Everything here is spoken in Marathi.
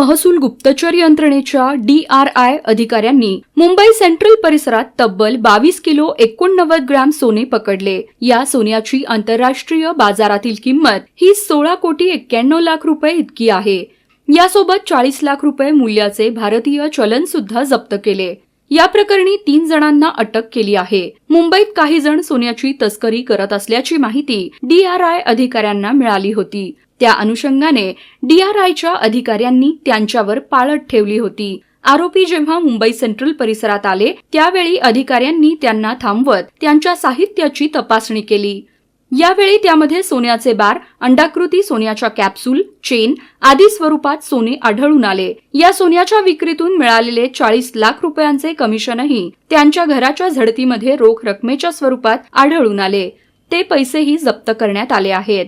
महसूल गुप्तचर यंत्रणेच्या डी आर आय अधिकाऱ्यांनी मुंबई सेंट्रल परिसरात तब्बल बावीस किलो एकोणनव्वद ग्रॅम सोने पकडले. या सोन्याची आंतरराष्ट्रीय बाजारातील किंमत ही सोळा कोटी एक्क्याण्णव लाख रुपये इतकी आहे. यासोबत चाळीस लाख रुपये मूल्याचे भारतीय चलन सुद्धा जप्त केले. या प्रकरणी तीन जणांना अटक केली आहे. मुंबईत काही जण सोन्याची तस्करी करत असल्याची माहिती डीआरआय अधिकाऱ्यांना मिळाली होती. त्या अनुषंगाने डीआरआयच्या अधिकाऱ्यांनी त्यांच्यावर पाळत ठेवली होती. आरोपी जेव्हा मुंबई सेंट्रल परिसरात आले त्यावेळी अधिकाऱ्यांनी त्यांना थांबवत त्यांच्या साहित्याची तपासणी केली. यावेळी त्यामध्ये सोन्याचे बार अंडाकृती सोन्याच्या कॅप्सूल चेन आदी स्वरूपात सोने आढळून आले. या सोन्याच्या विक्रीतून मिळालेले चाळीस लाख रुपयांचे कमिशनही त्यांच्या घराच्या झडतीमध्ये रोख रकमेच्या स्वरूपात आढळून आले. ते पैसेही जप्त करण्यात आले आहेत.